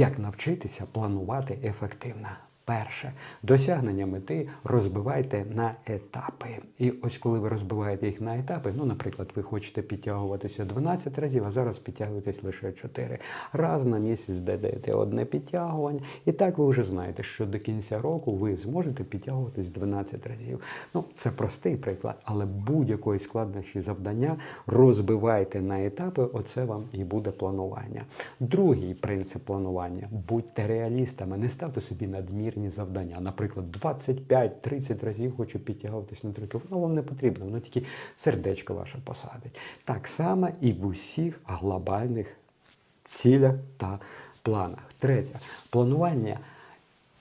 Як навчитися планувати ефективно? Перше, досягнення мети розбивайте на етапи. І ось коли ви розбиваєте їх на етапи, ну, наприклад, ви хочете підтягуватися 12 разів, а зараз підтягуєтесь лише 4. Раз на місяць додаєте одне підтягування, і так ви вже знаєте, що до кінця року ви зможете підтягуватись 12 разів. Ну, це простий приклад, але будь-якої складнощі завдання розбивайте на етапи, оце вам і буде планування. Другий принцип планування будьте реалістами, не ставте собі надмірні завдання. Наприклад, 25-30 разів хочу підтягуватись на трюки. Воно вам не потрібно, воно тільки сердечко ваше посадить. Так само і в усіх глобальних цілях та планах. Третє, планування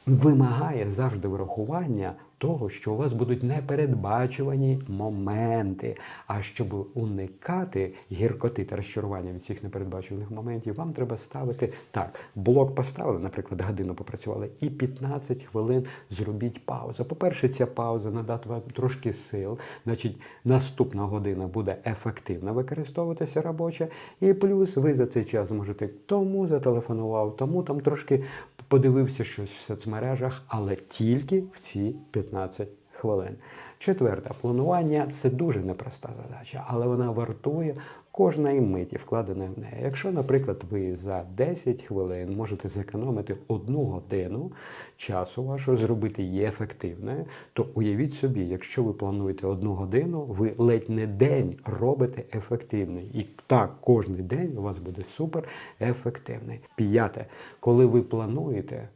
вимагає завжди врахування того, що у вас будуть непередбачувані моменти. А щоб уникати гіркоти та розчарування від цих непередбачуваних моментів, вам треба ставити так: блок поставили, наприклад, годину попрацювали, і 15 хвилин зробіть паузу. По-перше, ця пауза надати вам трошки сил, значить, наступна година буде ефективно використовуватися робоча, і плюс ви за цей час зможете тому зателефонував, тому там трошки подивився щось в соцмережах, але тільки в ці 15 хвилин. Четверте, планування це дуже непроста задача, але вона вартує кожної миті, вкладеної в неї. Якщо, наприклад, ви за 10 хвилин можете зекономити одну годину часу вашого, зробити її ефективною, то уявіть собі, якщо ви плануєте одну годину, ви ледь не день робите ефективний. І так, кожен день у вас буде супер ефективний. П'яте, коли ви плануєте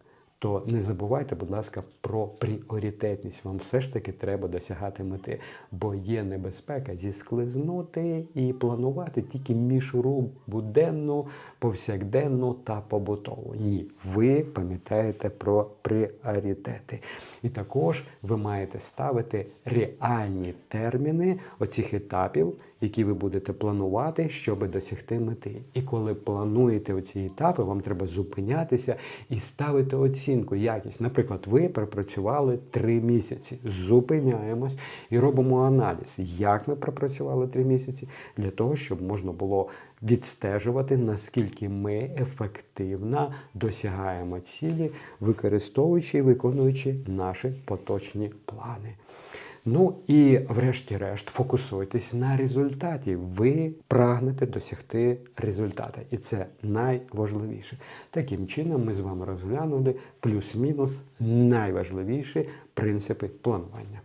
то не забувайте, будь ласка, про пріоритетність. Вам все ж таки треба досягати мети, бо є небезпека зісклизнути і планувати тільки мішуру буденну, повсякденну та побутову. Ні, ви пам'ятаєте про пріоритети. І також ви маєте ставити реальні терміни оцих етапів, які ви будете планувати, щоб досягти мети. І коли плануєте оці етапи, вам треба зупинятися і ставити оцінку, якість. Наприклад, ви пропрацювали три місяці. Зупиняємось і робимо аналіз, як ми пропрацювали три місяці, для того, щоб можна було відстежувати, наскільки ми ефективно досягаємо цілі, використовуючи і виконуючи наші поточні плани. Ну і врешті-решт фокусуйтесь на результаті. Ви прагнете досягти результата. І це найважливіше. Таким чином, ми з вами розглянули плюс-мінус найважливіші принципи планування.